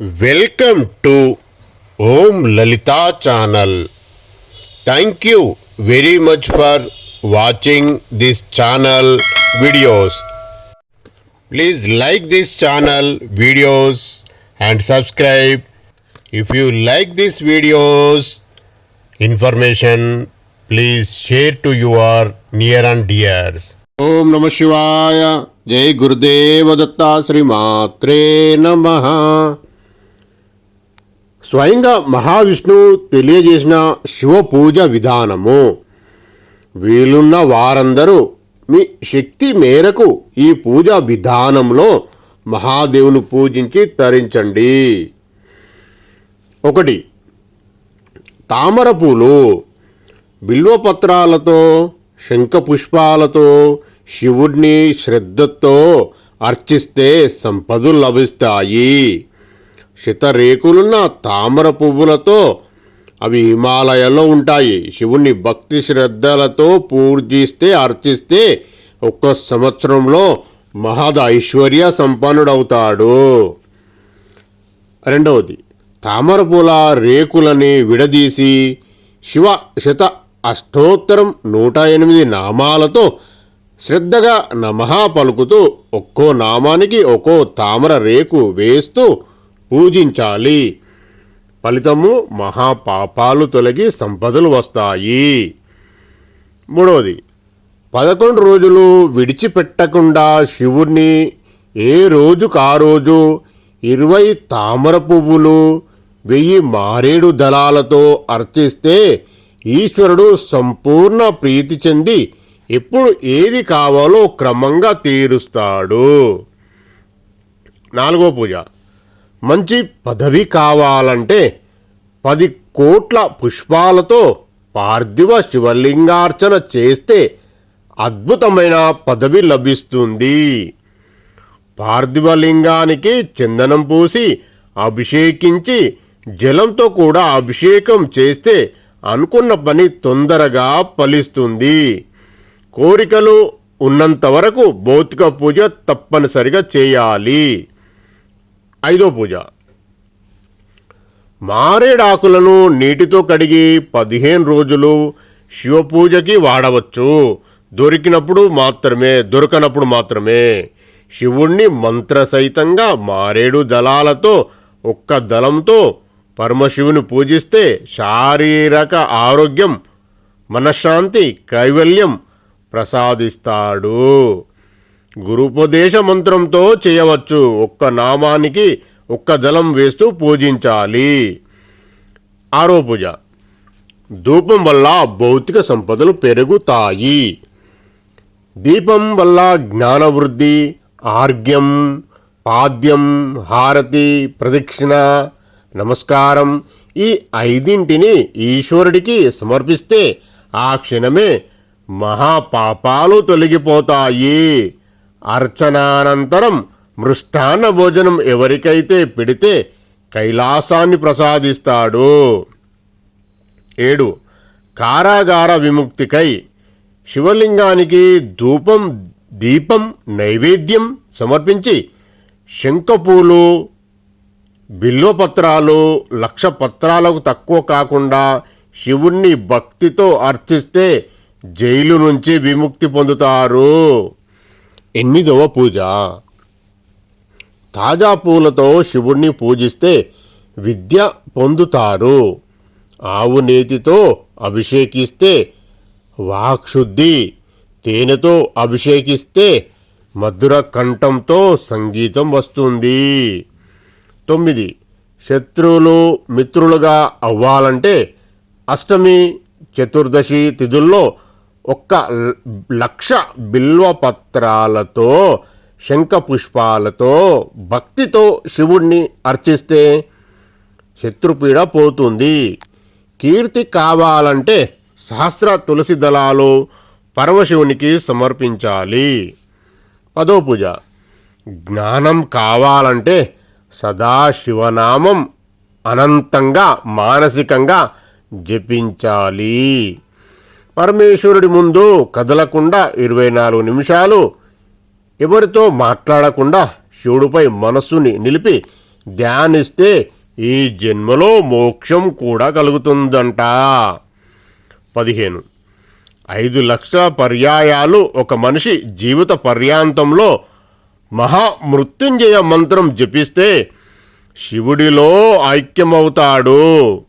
Welcome to Om Lalitha channel thank you very much for watching this channel videos please like this channel videos and subscribe if you like this videos information please share to your near and dears ఓం నమ శివాయ జై గురుదేవ దత్తా శ్రీ మాత్రే నమ స్వయంగా మహావిష్ణువు తెలియజేసిన శివ పూజ విధానము. వీలున్న వారందరూ మీ శక్తి మేరకు ఈ పూజ విధానంలో మహాదేవుని పూజించి తరించండి. ఒకటి తామర పూలు. బిల్వపత్రాలతో శంఖపుష్పాలతో శివుడిని శ్రద్ధతో అర్చిస్తే సంపదలు లభిస్తాయి. శితరేకులున్న తామర పువ్వులతో అవి హిమాలయాల్లో ఉంటాయి. శివుణ్ణి భక్తి శ్రద్ధలతో పూజిస్తే అర్చిస్తే ఒక్క సంవత్సరంలో మహద్ ఐశ్వర్య సంపన్నుడవుతాడు. రెండవది తామరపూల రేకులని విడదీసి శివ శత అష్టోత్తరం నూట ఎనిమిది నామాలతో శ్రద్ధగా నమః పలుకుతూ ఒక్కో నామానికి ఒక్కో తామర రేకు వేస్తూ పూజించాలి. ఫలితము మహాపాపాలు తొలగి సంపదలు వస్తాయి. మూడవది పదకొండు రోజులు విడిచిపెట్టకుండా శివుణ్ణి ఏ రోజుకు ఆ రోజు ఇరవై తామర పువ్వులు వెయ్యి మారేడు దళాలతో అర్చిస్తే ఈశ్వరుడు సంపూర్ణ ప్రీతి చెంది ఎప్పుడు ఏది కావాలో క్రమంగా తీరుస్తాడు. నాలుగో పూజ మంచి పదవి కావాలంటే పది కోట్ల పుష్పాలతో పార్థివ శివలింగార్చన చేస్తే అద్భుతమైన పదవి లభిస్తుంది. పార్థివలింగానికి చందనం పూసి అభిషేకించి జలంతో కూడా అభిషేకం చేస్తే అనుకున్న పని తొందరగా ఫలిస్తుంది. కోరికలు ఉన్నంత వరకు భౌతిక పూజ తప్పనిసరిగా చేయాలి. ఐదో పూజ. మారేడాకులను నీటితో కడిగి పదిహేను రోజులు శివపూజకి వాడవచ్చు. దొరికినప్పుడు మాత్రమే దొరకనప్పుడు మాత్రమే. శివుణ్ణి మంత్రసహితంగా మారేడు దళాలతో ఒక్క దళంతో పరమశివుని పూజిస్తే శారీరక ఆరోగ్యం మనశ్శాంతి కైవల్యం ప్రసాదిస్తాడు. గురుపదేశ మంత్రంతో చేయవచ్చు. ఒక్క నామానికి ఒక్క దళం వేస్తూ పూజించాలి. ఆరో పూజ. ధూపం వల్ల భౌతిక సంపదలు పెరుగుతాయి. దీపం వల్ల జ్ఞానవృద్ధి ఆర్గ్యం పాద్యం హారతి ప్రదక్షిణ నమస్కారం ఈ ఐదింటిని ఈశ్వరుడికి సమర్పిస్తే ఆ క్షణమే మహాపాపాలు తొలగిపోతాయి. అర్చనానంతరం మృష్టాన్న భోజనం ఎవరికైతే పెడితే కైలాసాన్ని ప్రసాదిస్తాడు. ఏడు. కారాగార విముక్తికై శివలింగానికి ధూపం దీపం నైవేద్యం సమర్పించి శంఖపూలు బిల్వపత్రాలు లక్ష పత్రాలకు తక్కువ కాకుండా శివుణ్ణి భక్తితో అర్చిస్తే జైలు నుంచి విముక్తి పొందుతారు. ఎనిమిదవ పూజ. తాజా పూలతో శివుణ్ణి పూజిస్తే విద్య పొందుతారు. ఆవు నేతితో అభిషేకిస్తే వాక్శుద్ధి తేనెతో అభిషేకిస్తే మధుర కంఠంతో సంగీతం వస్తుంది. తొమ్మిది శత్రువులు మిత్రులుగా అవ్వాలంటే అష్టమి చతుర్దశి తిథుల్లో ఒక్క ల- లక్ష బిల్వపత్రాలతో శంఖపుష్పాలతో భక్తితో శివుణ్ణి అర్చిస్తే శత్రుపీడ పోతుంది. కీర్తి కావాలంటే సహస్ర తులసి దళాలు పరమశివునికి సమర్పించాలి. పదో పూజ జ్ఞానం కావాలంటే సదా శివనామం అనంతంగా మానసికంగా జపించాలి. పరమేశ్వరుడి ముందు కదలకుండా ఇరవై నాలుగు నిమిషాలు ఎవరితో మాట్లాడకుండా శివుడిపై మనస్సుని నిలిపి ధ్యానిస్తే ఈ జన్మలో మోక్షం కూడా కలుగుతుందంట. పదిహేను. ఐదు లక్షల పర్యాయాలు ఒక మనిషి జీవిత పర్యాంతంలో మహామృత్యుంజయ మంత్రం జపిస్తే శివుడిలో ఐక్యమవుతాడు.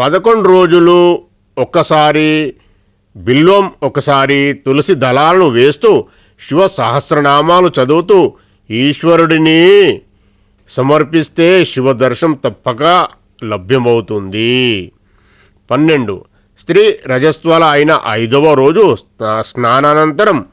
పదకొండు రోజులు ఒక్కసారి బిల్వం ఒకసారి తులసి దళాలను వేస్తూ శివ సహస్రనామాలు చదువుతూ ఈశ్వరుడిని సమర్పిస్తే శివ దర్శనం తప్పక లభ్యమవుతుంది. పన్నెండు. స్త్రీ రజస్వల అయిన ఐదవ రోజు స్నా- స్నానానంతరం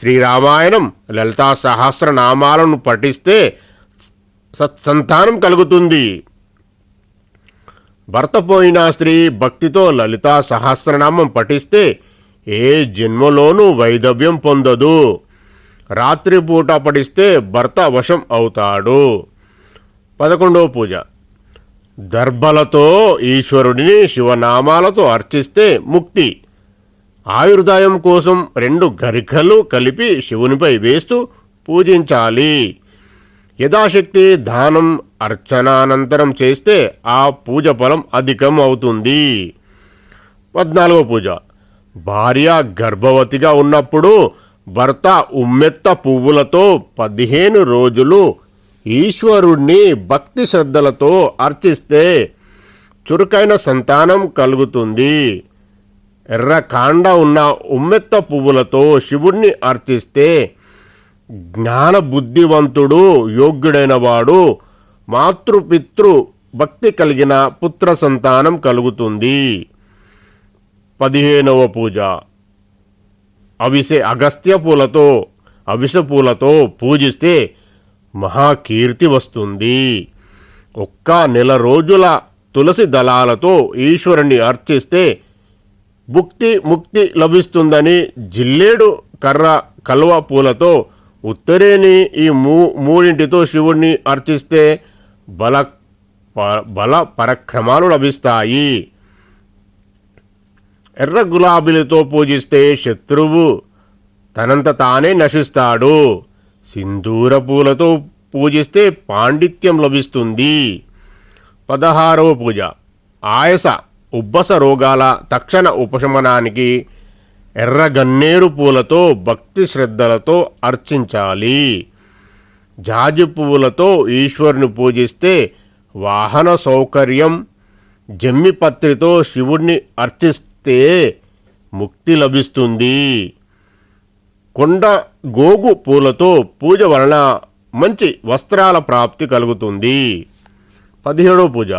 శ్రీరామాయణం లలితా సహస్రనామాలను పఠిస్తే సత్సంతానం కలుగుతుంది. భర్త పోయిన స్త్రీ భక్తితో లలితా సహస్రనామం పఠిస్తే ఏ జన్మలోనూ వైదవ్యం పొందదు. రాత్రిపూట పడిస్తే భర్త వశం అవుతాడు. పదకొండవ పూజ. దర్భలతో ఈశ్వరుడిని శివనామాలతో అర్చిస్తే ముక్తి. ఆయుర్దాయం కోసం రెండు గరికలు కలిపి శివునిపై వేస్తూ పూజించాలి. యథాశక్తి దానం అర్చనానంతరం చేస్తే ఆ పూజ ఫలం అధికం అవుతుంది. పద్నాలుగో పూజ. భార్య గర్భవతిగా ఉన్నప్పుడు భర్త ఉమ్మెత్త పువ్వులతో పదిహేను రోజులు ఈశ్వరుణ్ణి భక్తి శ్రద్ధలతో అర్చిస్తే చురుకైన సంతానం కలుగుతుంది. ఎర్ర కాండ ఉన్న ఉమ్మెత్త పువ్వులతో శివుణ్ణి అర్చిస్తే జ్ఞాన బుద్ధివంతుడు యోగ్యుడైన వాడు మాతృపితృ భక్తి కలిగిన పుత్ర సంతానం కలుగుతుంది. పదిహేనవ పూజ. అవిసె అగస్త్య పూలతో అవిస పూలతో పూజిస్తే మహాకీర్తి వస్తుంది. ఒక్క నెల రోజుల తులసి దళాలతో ఈశ్వరుణ్ణి అర్చిస్తే భుక్తి ముక్తి లభిస్తుందని జిల్లేడు కర్ర కల్వ పూలతో ఉత్తరేని ఈ మూ మూడింటితో శివుణ్ణి అర్చిస్తే బల బల పరక్రమాలు లభిస్తాయి. ఎర్ర గులాబీలతో పూజిస్తే శత్రువు తనంత తానే నశిస్తాడు. సింధూర పూలతో పూజిస్తే పాండిత్యం లభిస్తుంది. పదహారవ పూజ. ఆయస ఉబ్బస రోగాల తక్షణ ఉపశమనానికి ఎర్ర గన్నేరు పూలతో భక్తి శ్రద్ధలతో అర్చించాలి. జాజి పువ్వులతో ఈశ్వరుని పూజిస్తే వాహన సౌకర్యం జమ్మి పత్రితో శివుణ్ణి అర్చిస్తే. ముక్తి లభిస్తుంది. కొండ గోగు పూలతో పూజ వలన మంచి వస్త్రాల ప్రాప్తి కలుగుతుంది. పదిహేడో పూజ.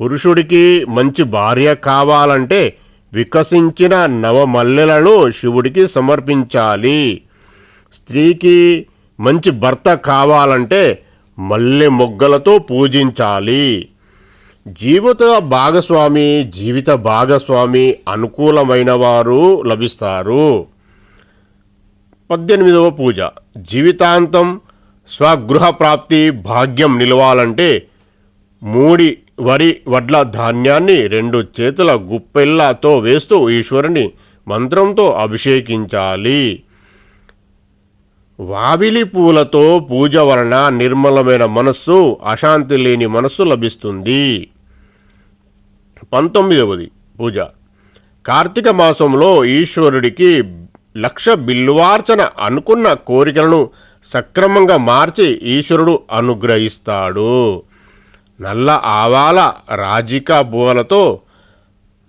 పురుషుడికి మంచి భార్య కావాలంటే వికసించిన నవమల్లెలను శివుడికి సమర్పించాలి. స్త్రీకి మంచి భర్త కావాలంటే మల్లె మొగ్గలతో పూజించాలి. జీవిత భాగస్వామి జీవిత భాగస్వామి అనుకూలమైన వారు లభిస్తారు. పద్దెనిమిదవ పూజ. జీవితాంతం స్వగృహ ప్రాప్తి భాగ్యం నిలవాలంటే మూడి వరి వడ్ల ధాన్యాన్ని రెండు చేతుల గుప్పెల్లాతో వేస్తూ ఈశ్వరుని మంత్రంతో అభిషేకించాలి. వావిలి పూలతో పూజ వలన నిర్మలమైన మనస్సు అశాంతి లేని మనస్సు లభిస్తుంది. పంతొమ్మిదవది పూజ. కార్తీక మాసంలో ఈశ్వరుడికి లక్ష బిల్వార్చన అనుకున్న కోరికలను సక్రమంగా మార్చి ఈశ్వరుడు అనుగ్రహిస్తాడు. నల్ల ఆవాల రాజిక పూలతో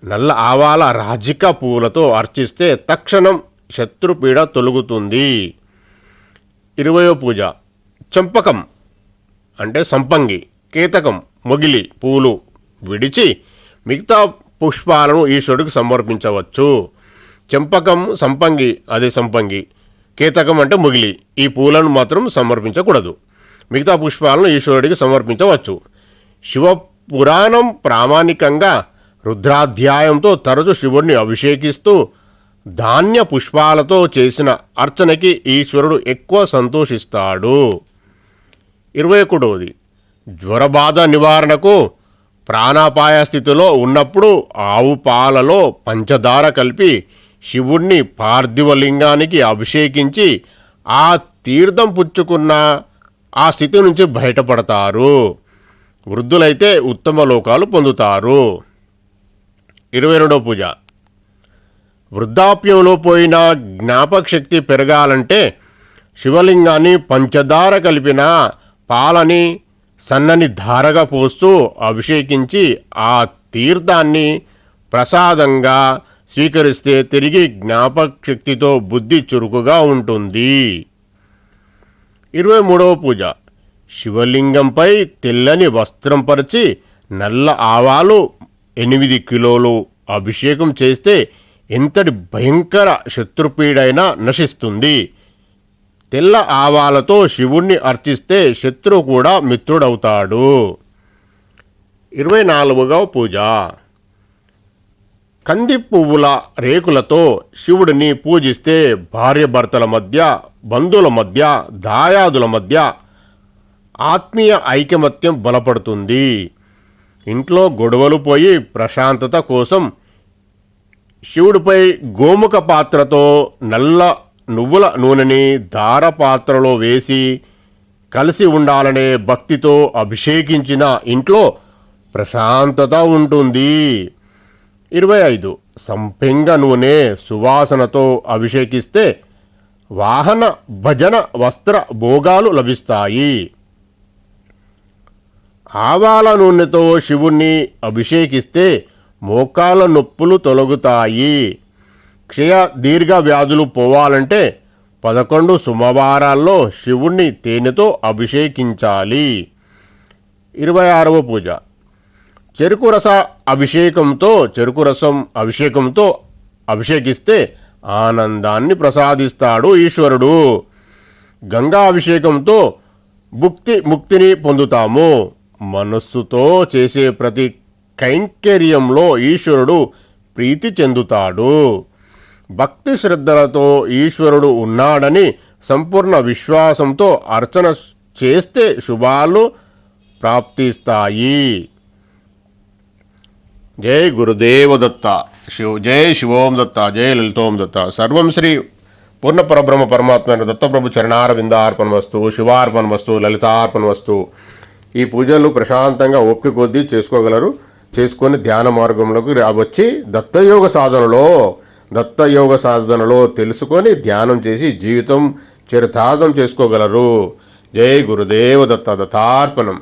నల్ల ఆవాల రాజిక పూలతో అర్చిస్తే తక్షణం శత్రుపీడ తొలుగుతుంది. ఇరవయో పూజ. చంపకం అంటే సంపంగి కేతకం మొగిలి పూలు విడిచి మిగతా పుష్పాలను ఈశ్వరుడికి సమర్పించవచ్చు. చెంపకం సంపంగి అదే సంపంగి కేతకం అంటే మొగిలి ఈ పూలను మాత్రం సమర్పించకూడదు. మిగతా పుష్పాలను ఈశ్వరుడికి సమర్పించవచ్చు. శివ పురాణం ప్రామాణికంగా రుద్రాధ్యాయంతో తరచు శివుడిని అభిషేకిస్తూ ధాన్య పుష్పాలతో చేసిన అర్చనకి ఈశ్వరుడు ఎక్కువ సంతోషిస్తాడు. ఇరవై ఒకటోది. జ్వరబాధ నివారణకు ప్రాణాపాయ స్థితిలో ఉన్నప్పుడు ఆవు పాలలో పంచదార కలిపి శివుణ్ణి పార్థివలింగానికి అభిషేకించి ఆ తీర్థం పుచ్చుకున్న ఆ స్థితి నుంచి బయటపడతారు. వృద్ధులైతే ఉత్తమ లోకాలు పొందుతారు. ఇరవై రెండవ పూజ. వృద్ధాప్యంలో పోయిన జ్ఞాపక శక్తి పెరగాలంటే శివలింగాన్ని పంచదార కలిపిన పాలని సన్నని ధారగా పోస్తూ అభిషేకించి ఆ తీర్థాన్ని ప్రసాదంగా స్వీకరిస్తే తిరిగి జ్ఞాపక శక్తితో బుద్ధి చురుకుగా ఉంటుంది. ఇరవై మూడవ పూజ. శివలింగంపై తెల్లని వస్త్రం పరిచి నల్ల ఆవాలు ఎనిమిది కిలోలు అభిషేకం చేస్తే ఎంతటి భయంకర శత్రుపీడైనా నశిస్తుంది. తెల్ల ఆవాలతో శివుణ్ణి అర్చిస్తే శత్రువు కూడా మిత్రుడవుతాడు. ఇరవై నాలుగవ పూజ. కంది పువ్వుల రేకులతో శివుడిని పూజిస్తే భార్యభర్తల మధ్య బంధువుల మధ్య దాయాదుల మధ్య ఆత్మీయ ఐకమత్యం బలపడుతుంది. ఇంట్లో గొడవలు పోయి ప్రశాంతత కోసం శివుడిపై గోముఖ పాత్రతో నల్ల నువ్వుల నూనెని దార పాత్రలో వేసి కలిసి ఉండాలనే భక్తితో అభిషేకించిన ఇంట్లో ప్రశాంతత ఉంటుంది. ఇరవై ఐదు. సంపెంగ నూనె సువాసనతో అభిషేకిస్తే వాహన భజన వస్త్ర భోగాలు లభిస్తాయి. ఆవాల నూనెతో శివుణ్ణి అభిషేకిస్తే మోకాల నొప్పులు తొలగుతాయి. క్షయ దీర్ఘ వ్యాధులు పోవాలంటే పదకొండు సోమవారాల్లో శివుణ్ణి తేనెతో అభిషేకించాలి. ఇరవై ఆరవ పూజ. చెరుకు రస అభిషేకంతో చెరుకు రసం అభిషేకంతో అభిషేకిస్తే ఆనందాన్ని ప్రసాదిస్తాడు ఈశ్వరుడు. గంగా అభిషేకంతో భుక్తి ముక్తిని పొందుతాము. మనస్సుతో చేసే ప్రతి కైంకర్యంలో ఈశ్వరుడు ప్రీతి చెందుతాడు. భక్తి శ్రద్ధలతో ఈశ్వరుడు ఉన్నాడని సంపూర్ణ విశ్వాసంతో అర్చన చేస్తే శుభాలు ప్రాప్తిస్తాయి. జై గురుదేవదత్త శివ జై శివోం దత్త జై లలితోం దత్త సర్వం శ్రీ పూర్ణ పరబ్రహ్మ పరమాత్మ దత్తప్రభు వస్తువు లలితార్పణ వస్తు ఈ పూజలు ప్రశాంతంగా ఓపిక కొద్దీ చేసుకోగలరు. చేసుకొని ధ్యాన మార్గంలోకి వచ్చి దత్తయోగ సాధనలో దత్తయోగ సాధనలో తెలుసుకొని ధ్యానం చేసి జీవితం చరితార్థం చేసుకోగలరు. జై గురుదేవ దత్త దత్తార్పణం.